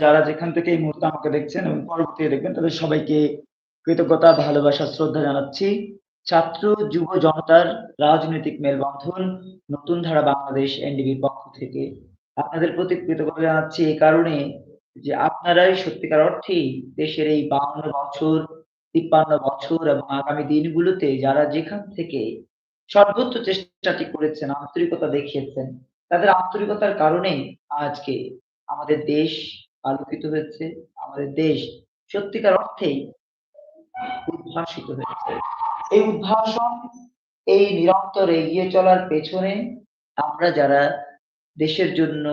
যারা যেখান থেকে এই মুহূর্তে আমাকে দেখছেন এবং পরবর্তীতে দেখবেন তাদের সবাইকে কৃতজ্ঞতা, ভালোবাসা, শ্রদ্ধা জানাচ্ছি। ছাত্র যুব জনতার রাজনৈতিক মেলবন্ধন নতুন ধারা বাংলাদেশ এনডিবির পক্ষ থেকে আপনাদের প্রতি কৃতজ্ঞতা জানাচ্ছি এই কারণে যে আপনারাই সত্যিকার অর্থেই দেশের এই ৫২ বছর, ৫৩ বছর এবং আগামী দিনগুলোতে যারা যেখান থেকে সর্বোচ্চ চেষ্টাটি করেছেন, আন্তরিকতা দেখিয়েছেন, তাদের আন্তরিকতার কারণেই আজকে আমাদের দেশ আলোকিত হয়েছে। আমাদের দেশ সত্যিকার অর্থেই উদ্ভাসিত হয়েছে। এই উদ্ভাসন, এই নিরন্তর এগিয়ে চলার পেছনে আমরা যারা দেশের জন্য,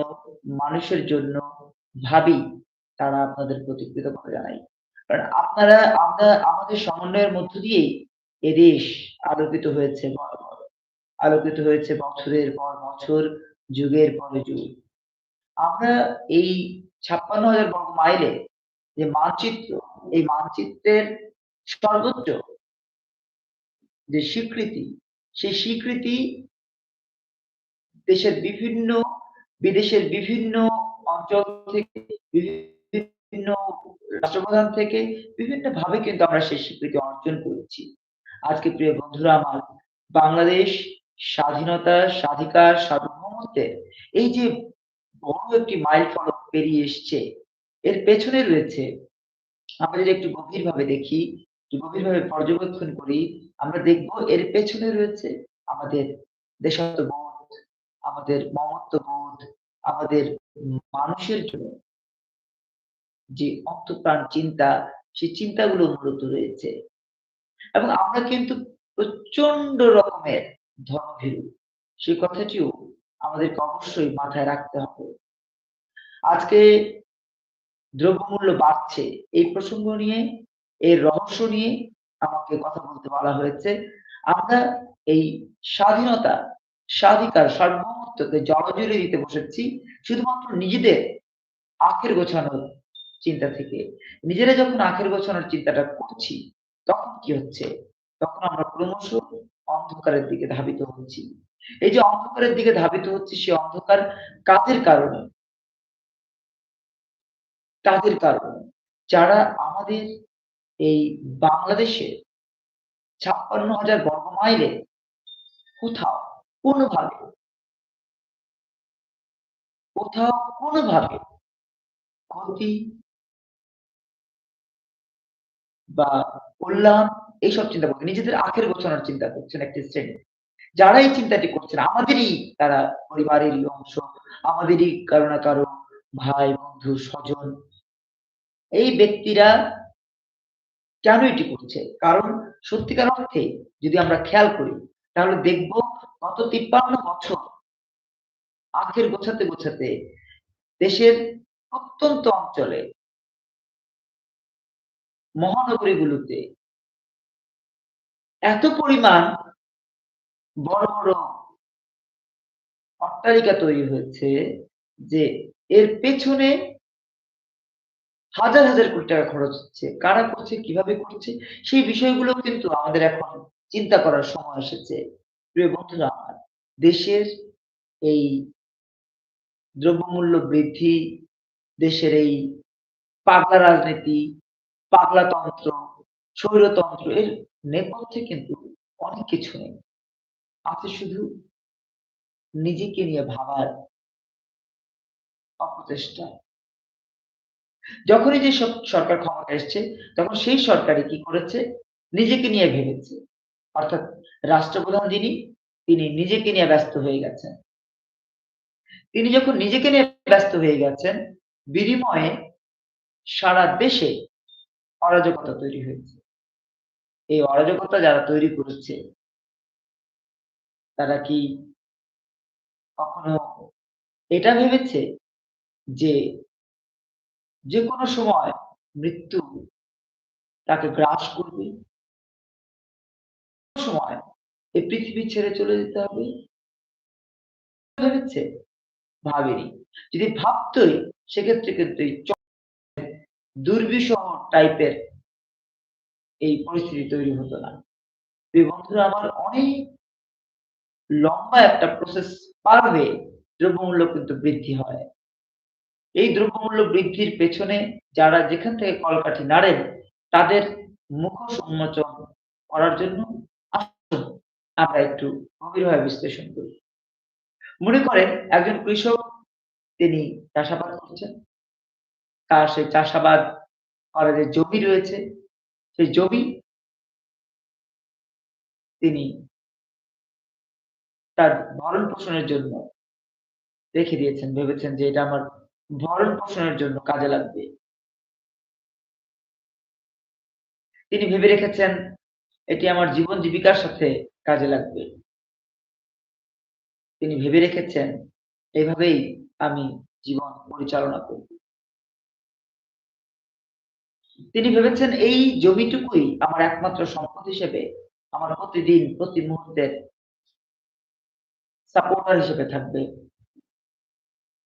মানুষের জন্য ভাবি, তারা আপনাদের প্রতি কৃতজ্ঞতা জানাই। কারণ আপনারা আমরা আমাদের সমন্বয়ের মধ্য দিয়েই এদেশ আলোকিত হয়েছে বরাবর। আলোকিত হয়েছে বছরের পর বছর, যুগের পর যুগ। আমরা এই ৫৬,০০০ বর্গ মাইলে যে মানচিত্র, এই মানচিত্রের সর্বোচ্চ যে স্বীকৃতি, সেই স্বীকৃতি দেশের বিভিন্ন বিদেশের বিভিন্ন অঞ্চল থেকে, বিভিন্ন রাষ্ট্রপ্রধান থেকে বিভিন্নভাবে কিন্তু আমরা সেই স্বীকৃতি অর্জন করেছি। আজকে প্রিয় বন্ধুরা আমার, বাংলাদেশ স্বাধীনতা, স্বাধিকার, সার্বভৌমত্বের এই যে বড় একটি মাইলফলক পেরিয়ে এসছে, এর পেছনে রয়েছে আমরা যদি একটু গভীরভাবে দেখি, গভীরভাবে পর্যবেক্ষণ করি, আমরা দেখব এর পেছনে রয়েছে আমাদের দেশাত্মবোধ, আমাদের মমত্ববোধ, আমাদের মানুষের জন্য যে অন্তঃপ্রাণ চিন্তা, সেই চিন্তাগুলো মূলত রয়েছে। এবং আমরা কিন্তু প্রচণ্ড রকমের ধর্মভীরু। সেই কথাটিও আমাদেরকে অবশ্যই মাথায় রাখতে হবে। আজকে দ্রব্যমূল্য বাড়ছে। এই প্রসঙ্গ নিয়ে, এর রহস্য নিয়ে আমাকে কথা বলতে বলা হয়েছে। আমরা এই স্বাধীনতা, স্বাধিকার, সার্বভৌমত্বকে জলাঞ্জলি দিতে বসেছি শুধুমাত্র নিজেদের আখের গোছানোর চিন্তা থেকে। নিজেরা যখন আখের গোছানোর চিন্তাটা করছি, তখন কি হচ্ছে? তখন আমরা ক্রমশ অন্ধকারের দিকে ধাবিত হচ্ছি। এই যে অন্ধকারের দিকে ধাবিত হচ্ছে সে অন্ধকার কাদের কারণে? তাদের কারণে। যারা আমাদের এই বাংলাদেশে ছাপ্পান্ন হাজার বর্গ মাইলে কোথাও, কোনভাবে কোথাও, কোনভাবে ক্ষতি বা কল্যাণ, এইসব চিন্তা করছেন। নিজেদের আখের গোছানোর চিন্তা করছেন একটি শ্রেণি। যারা এই চিন্তাটি করছেন আমাদেরই তারা পরিবারেরই অংশ, আমাদেরই কারও না কারও ভাই, বন্ধু, স্বজন। এই ব্যক্তিরা কেন এটি করছে? কারণ সত্যিকার অর্থে যদি আমরা খেয়াল করি, তাহলে দেখব গত ৫৩ বছর আখের গোছাতে, গোছাতে দেশের অত্যন্ত অঞ্চলে মহানগরীগুলোতে এত পরিমাণ বড়, বড় অট্টালিকা তৈরি হয়েছে যে এর পেছনে হাজার, হাজার কোটি টাকা খরচ হচ্ছে। কারা করছে, কীভাবে করছে সেই বিষয়গুলো কিন্তু আমাদের এখন চিন্তা করার সময় এসেছে। প্রিয় বন্ধুরা আমার, দেশের এই দ্রব্যমূল্য বৃদ্ধি, দেশের এই পাগলা রাজনীতি, পাগলাতন্ত্র, স্বৈরতন্ত্র এর নেপথ্যে কিন্তু অনেক কিছু নেই। আছে শুধু নিজেকে নিয়ে ভাবার অপচেষ্টা। যখনই যে সরকার ক্ষমতায় এসছে, তখন সেই সরকারই কি করেছে? নিজেকে নিয়ে ভেবেছে। অর্থাৎ রাষ্ট্রপ্রধান যিনি, তিনি নিজেকে নিয়ে ব্যস্ত হয়ে গেছেন। তিনি যখন নিজেকে নিয়ে ব্যস্ত হয়ে গেছেন, বিনিময়ে সারা দেশে অরাজকতা তৈরি হয়েছে। এই অরাজকতা যারা তৈরি করেছে তারা কি কখনো এটা ভেবেছে যে যেকোনো সময় মৃত্যু তাকে গ্রাস করবে? সময় এই পৃথিবী ছেড়ে চলে যেতে হবে? ভেবেছে? ভাবেনি। যদি ভাবতই, সেক্ষেত্রে কিন্তু এই দুর্বিষহ টাইপের এই পরিস্থিতি তৈরি হতো না। বন্ধুরা, আমার অনেক লম্বা একটা প্রসেস পার হয়ে দ্রব্যমূল্য কিন্তু বৃদ্ধি হয়। এই দ্রব্যমূল্য বৃদ্ধির পেছনে যারা যেখান থেকে কলকাঠি নাড়েন তাদের মুখোশ উন্মোচন করার জন্য আমরা একটু গভীরভাবে বিশ্লেষণ করি। মনে করেন একজন কৃষক তিনি চাষাবাদ করছেন। তার সেই চাষাবাদ করার যে জমি রয়েছে, সেই জমি তিনি তার ভরণ-পোষণের জন্য রেখে দিয়েছেন। ভেবেছেন যে এটা আমার ভরণ-পোষণের জন্য কাজে লাগবে। তিনি ভেবে রেখেছেন এটি আমার জীবন জীবিকার সাথে কাজে লাগবে। তিনি ভেবে রেখেছেন এভাবেই আমি জীবন পরিচালনা করব। তিনি ভেবেছেন এই জমিটুকুই আমার একমাত্র সম্পদ হিসেবে, আমার প্রতিদিন, প্রতি মুহূর্তের সাপোর্টার হিসেবে থাকবে।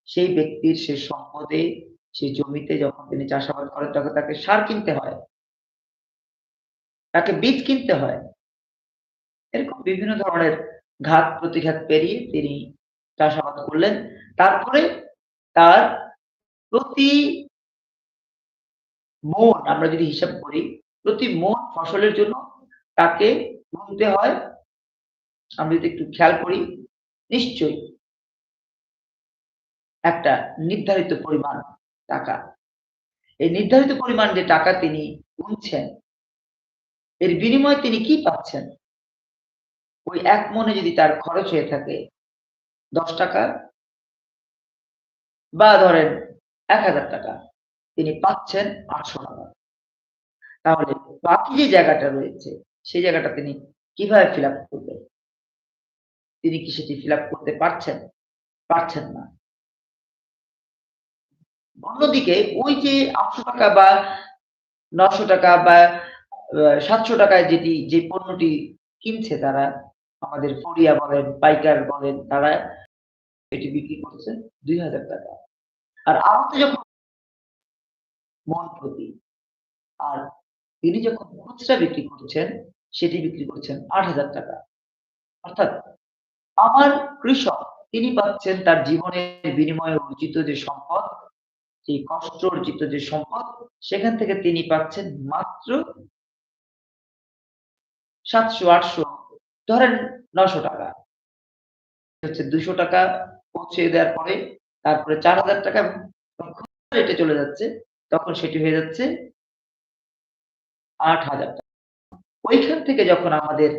সেই ব্যক্তির সে সম্পদে, সেই জমিতে যখন তিনি চাষাবাদ করেন তখন তাকে সার কিনতে হয়। তাকে বীজ কিনতে হয়। এরকম বিভিন্ন ধরনের ঘাত প্রতিঘাত পেরিয়ে তিনি চাষাবাদ করলেন। তারপরে তার প্রতি মন আমরা যদি হিসাব করি, প্রতি মন ফসলের জন্য তাকে গুনতে হয় আমরা যদি একটু খেয়াল করি, নিশ্চয়ই একটা নির্ধারিত পরিমাণ টাকা। এই নির্ধারিত পরিমাণ যে টাকা তিনি গুনছেন এর বিনিময়ে তিনি কি পাচ্ছেন? ওই এক মনে যদি তার খরচ হয়ে থাকে ৳১০ বা ধরেন ৳১,০০০ তিনি পাচ্ছেন ৳৮০০ তাহলে বাকি যে জায়গাটা রয়েছে, সেই জায়গাটা তিনি কীভাবে ফিল আপ করবেন? তিনি কি সেটি ফিল করতে পারছেন? পারছেন না। অন্যদিকে ওই যে ৳৮০০ বা ৳৯০০ বা আ ৳৭০০ য় যেটি যে পণ্যটি কিনছে তারা, আমাদের ফুরিয়া বলেন, পাইকার বলেন, তারা এটি বিক্রি করছে ৳২০০০ আর আড়তে যখন মন প্রতি। আর তিনি যখন খুচরা বিক্রি করছেন, সেটি বিক্রি করছেন ৳৮০০০ অর্থাৎ আমার কৃষক তিনি পাচ্ছেন তার জীবনের বিনিময়ে অর্জিত যে সম্পদ, সেই কষ্ট অর্জিত যে সম্পদ, সেখান থেকে তিনি পাচ্ছেন মাত্র সাতশো আটশো ধরেন ৳৯০০ হচ্ছে ৳২০০ পৌঁছে দেওয়ার পরে তারপরে চার হাজার টাকা রেটে চলে যাচ্ছে, তখন সেটি হয়ে যাচ্ছে ৳৮০০০ ওইখান থেকে যখন আমাদের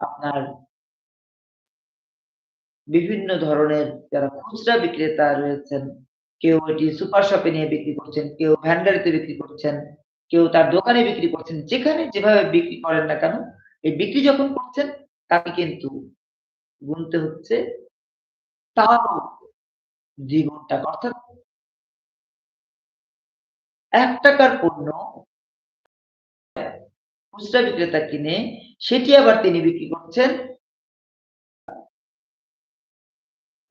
আপনার বিভিন্ন ধরনের যারা খুচরা বিক্রেতা রয়েছেন, কেউ এটি সুপার শপে নিয়ে বিক্রি করছেন, কেউ ভ্যান্ডারিতে বিক্রি করছেন, কেউ তার দোকানে বিক্রি করছেন। যেখানে যেভাবে বিক্রি করেন না কেন, এই বিক্রি যখন করছেন তাকে কিন্তু গুনতে হচ্ছে তারও দ্বিগুণ টাকা অর্থাৎ এক টাকার পণ্য খুচরা বিক্রেতা কিনে সেটি আবার তিনি বিক্রি করছেন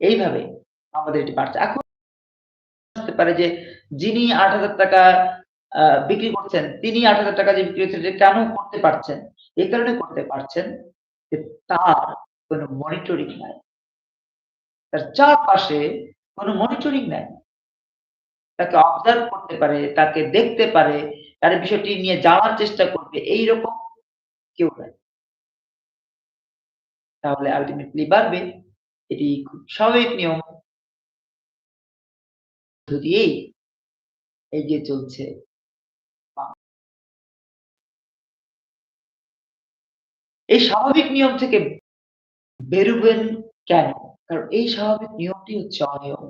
এইভাবে আমাদের এটি বাড়ছে। এখন হতে পারে যে যিনি ৳৮০০০ আ বিক্রি করছেন, তিনি ৳৮০০০ দিয়ে বিক্রি করছেন যে কেন করতে পারছেন? এই কারণে করতে পারছেন যে তার কোন মনিটরিং নাই। তার চারপাশে কোন মনিটরিং নাই। তাকে অবজার্ভ করতে পারে, তাকে দেখতে পারে, তার বিষয়টি নিয়ে জানার চেষ্টা করবে এইরকম কেউ নাই। তাহলে আল্টিমেটলি বাড়বে। এটি খুব স্বাভাবিক নিয়ম। দিয়েই এগিয়ে চলছে এই স্বাভাবিক নিয়ম থেকে বেরুবেন কেন? কারণ এই স্বাভাবিক নিয়মটি হচ্ছে অনিয়ম।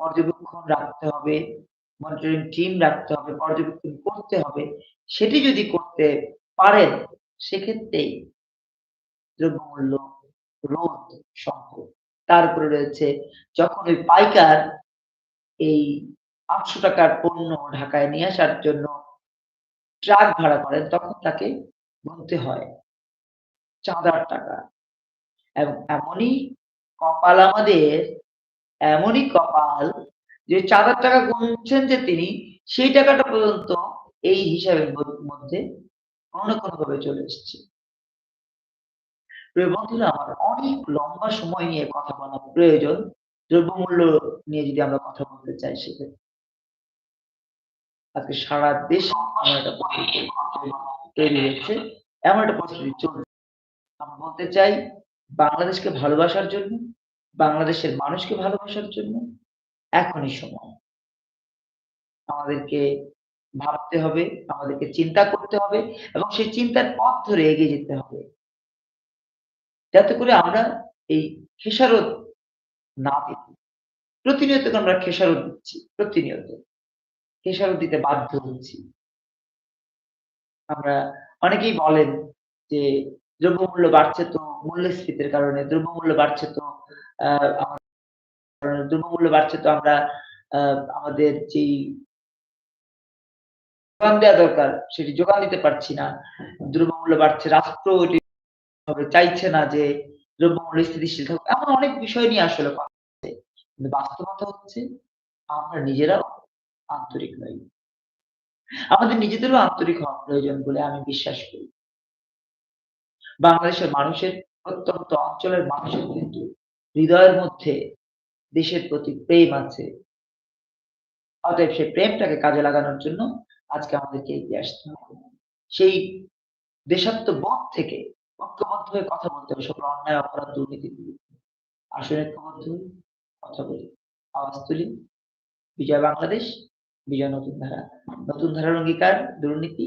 পর্যবেক্ষণ রাখতে হবে, মনিটরিং টিম রাখতে হবে, পর্যবেক্ষণ করতে হবে। সেটি যদি করতে পারেন, সেক্ষেত্রেই দ্রব্যমূল্য রোধ সম্ভব। তারপরে রয়েছে যখন ওই পাইকার এই ৳৮০০ টাকার পণ্য ঢাকায় নিয়ে আসার জন্য ট্রাক ভাড়া করেন, তখন তাকে গুনতে হয় চাঁদার টাকা। এবং এমনই কপাল আমাদের, এমনই কপাল যে চাঁদার টাকা গুনছেন যে তিনি, সেই টাকাটা পর্যন্ত এই হিসাবের মধ্যে কোন না কোনভাবে চলে এসছে। বন্ধুরা আমার অনেক লম্বা সময় নিয়ে কথা বলা প্রয়োজন। দ্রব্যমূল্য নিয়ে যদি আমরা কথা বলতে চাই সেক্ষেত্রে আজকে সারা দেশে এমন একটা পরিস্থিতি তৈরি হয়েছে, এমন একটা পরিস্থিতি চলছে। আমরা বলতে চাই বাংলাদেশকে ভালোবাসার জন্য, বাংলাদেশের মানুষকে ভালোবাসার জন্য এখনই সময়। আমাদেরকে ভাবতে হবে, আমাদেরকে চিন্তা করতে হবে এবং সেই চিন্তার পথ ধরে এগিয়ে যেতে হবে। যাতে করে আমরা এই খেসারত না দিতে প্রতিনিয়ত আমরা খেসারত দিচ্ছি, প্রতিনিয়ত। খেসারত দিতে বাধ্য হচ্ছি। আমরা অনেকেই বলেন যে দ্রব্যমূল্য বাড়ছে তো মূল্যস্ফীতির কারণে, দ্রব্যমূল্য বাড়ছে তো দ্রব্যমূল্য বাড়ছে তো আমরা আমাদের যেই যোগান দেওয়া দরকার সেটি যোগান দিতে পারছি না। দ্রব্যমূল্য বাড়ছে, রাষ্ট্র ভাবে চাইছে না যে দ্রব্যমূল্য স্থিতিশীল থাকুক। এমন অনেক বিষয় নিয়ে আসলে কিন্তু বাস্তবতা হচ্ছে, আমরা নিজেরাও আন্তরিক নই। আমাদের নিজেদেরও আন্তরিক হওয়া প্রয়োজন বলে আমি বিশ্বাস করি। বাংলাদেশের মানুষের, প্রত্যন্ত অঞ্চলের মানুষের কিন্তু হৃদয়ের মধ্যে দেশের প্রতি প্রেম আছে। অতএব সেই প্রেমটাকে কাজে লাগানোর জন্য আজকে আমাদেরকে এগিয়ে আসতে হবে। সেই দেশাত্মবোধ থেকে ঐক্যবদ্ধ হয়ে কথা বলতে হবে সকল অন্যায়, অপরাধ, দুর্নীতির বিরুদ্ধে। আসুন ঐক্যবদ্ধ হয়ে কথা বলি, আওয়াজ তুলি। বিজয় বাংলাদেশ, বিজয় নতুন ধারা। নতুন ধারার অঙ্গীকার, দুর্নীতি।